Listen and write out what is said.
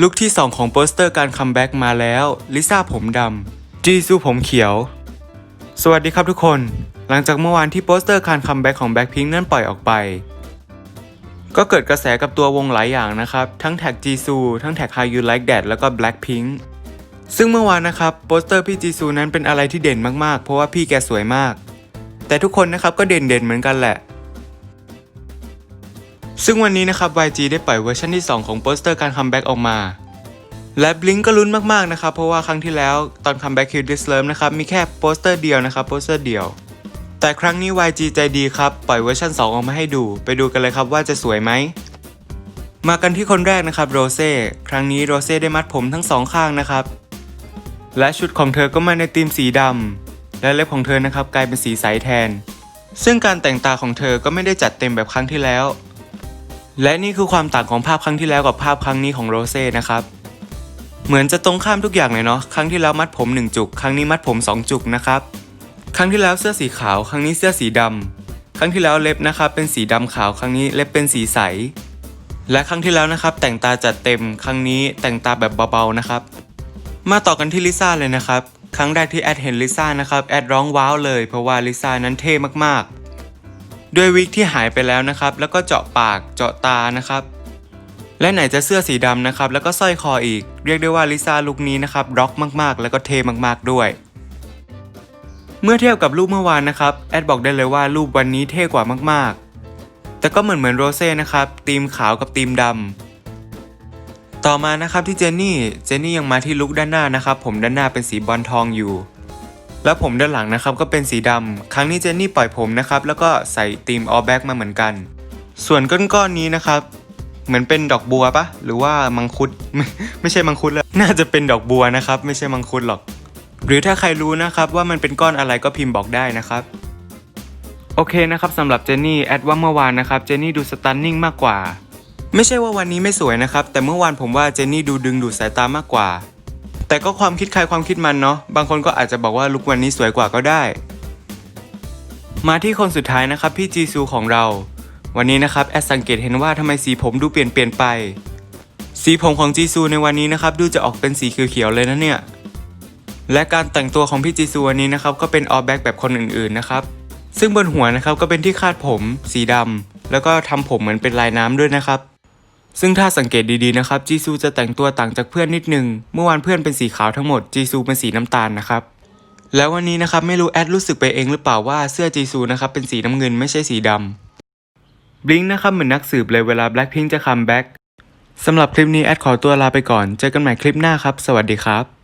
ลุคที่ 2 ของโปสเตอร์การคัมแบ็กมาแล้ว ลิซ่าผมดำ จีซูผมเขียว สวัสดีครับทุกคน หลังจากเมื่อวานที่โปสเตอร์การคัมแบ็กของ Blackpink นั่นปล่อยออกไป ก็เกิดกระแสกับตัววงหลายอย่างนะครับ ทั้งแท็กจีซูทั้งแท็ก How You Like That แล้วก็ Blackpink ซึ่งเมื่อวานนะครับโปสเตอร์พี่จีซูนั้นเป็นอะไรที่เด่นมากๆ เพราะว่าพี่แกสวยมาก แต่ทุกคนนะครับก็เด่นๆเหมือนกันแหละ ซึ่งวันนี้นะครับ YG ได้ปล่อยเวอร์ชันที่ 2 ของโปสเตอร์การคัมแบ็กออกมา และบลิงก็ลุ้นมากๆนะครับ เพราะว่าครั้งที่แล้วตอนคัมแบ็กคิวดิสเลิมนะครับมีแค่โปสเตอร์เดียวนะครับโปสเตอร์เดียว แต่ครั้งนี้ YG ใจดีครับ ปล่อยเวอร์ชัน2 ออกมาให้ดู ไปดูกันเลยครับว่าจะสวยไหมมากันที่คนแรกนะครับโรเซ่ครั้งนี้โรเซ่ได้มัดผมทั้งสองข้างนะครับ และชุดของเธอก็มาในธีมสีดำและเล็บของเธอนะครับกลายเป็นสีใสแทน ซึ่งการแต่งตาของเธอก็ไม่ได้จัดเต็มแบบครั้งที่แล้ว และนี่คือความต่างของภาพครั้งที่แล้วกับภาพครั้งนี้ของโรเซ่นะครับ เหมือนจะตรงข้ามทุกอย่างเลยเนาะ ครั้งที่แล้วมัดผม 1 จุก ครั้งนี้มัดผม 2 จุกนะครับ ครั้งที่แล้วเสื้อสีขาว ครั้งนี้เสื้อสีดำครั้งที่แล้วเล็บนะครับ เป็นสีดำขาว ครั้งนี้เล็บเป็นสีใส และครั้งที่แล้วนะครับ แต่งตาจัดเต็ม ครั้งนี้แต่งตาแบบเบาๆนะครับ มาต่อกันที่ลิซ่าเลยนะครับ ครั้งแรกที่แอดเห็นลิซ่านะครับ แอดร้องว้าวเลย เพราะว่าลิซ่านั้นเท่มากๆ ด้วยวิกที่หายไปแล้วนะครับ แล้วก็เจาะปากเจาะตานะครับ และไหนจะเสื้อสีดำนะครับ แล้วก็สร้อยคออีก เรียกได้ว่าลิซ่าลุคนี้นะครับร็อกมากๆ แล้วก็เท่มากๆด้วย เมื่อเทียบกับรูปเมื่อวานนะครับแอดบอกได้เลยว่ารูปวันนี้เท่กว่ามากๆ แต่ก็เหมือนเหมือนโรเซ่นะครับธีมขาวกับธีมดำต่อมานะครับที่เจนนี่เจนนี่ยังมาที่ลุคด้านหน้านะครับ ผมด้านหน้าเป็นสีบอลทองอยู่ แล้วผมด้านหลังนะครับก็เป็นสีดำครั้งนี้เจนนี่ปล่อยผมนะครับแล้วก็ใส่ธีมออแบ็กมาเหมือนกัน ส่วนก้อนๆนี้นะครับเหมือนเป็นดอกบัวปะหรือว่ามังคุดไม่ไม่ใช่มังคุดแล้วน่าจะเป็นดอกบัวนะครับ ไม่ใช่มังคุดหรอก หรือถ้าใครรู้นะครับว่ามันเป็นก้อนอะไรก็พิมพ์บอกได้นะครับโอเคนะครับสำหรับเจนนี่แอดว่าเมื่อวานนะครับเจนนี่ดูสตันนิ่งมากกว่า ไม่ใช่ว่าวันนี้ไม่สวยนะครับ แต่เมื่อวานผมว่าเจนนี่ดูดึงดูดสายตามากกว่า แต่ก็ความคิดใครความคิดมันเนาะบางคนก็อาจจะบอกว่าลุควันนี้สวยกว่าก็ได้ มาที่คนสุดท้ายนะครับพี่จีซูของเรา วันนี้นะครับแอดสังเกตเห็นว่าทำไมสีผมดูเปลี่ยนเปลี่ยนไป สีผมของจีซูในวันนี้นะครับดูจะออกเป็นสีเขียวๆเลยนะเนี่ยและการแต่งตัวของพี่จีซูวันนี้นะครับก็เป็นออแบ็กแบบคนอื่นๆนะครับซึ่งบนหัวนะครับก็เป็นที่คาดผม สีดำแล้วก็ทำผมเหมือนเป็นลายน้ำด้วยนะครับ ซึ่งถ้าสังเกตดีๆนะครับจีซูจะแต่งตัวต่างจากเพื่อนนิดนึง เมื่อวานเพื่อนเป็นสีขาวทั้งหมดจีซูเป็นสีน้ำตาลนะครับแล้ววันนี้นะครับไม่รู้แอดรู้สึกไปเองหรือเปล่าว่าเสื้อจีซูนะครับเป็นสีน้ำเงินไม่ใช่สีดำบลิงนะครับเหมือนนักสืบเลยเวลา Blackpink จะคัมแบ็กสำหรับคลิปนี้แอดขอตัวลาไปก่อน เจอกันใหม่คลิปหน้าครับ สวัสดีครับ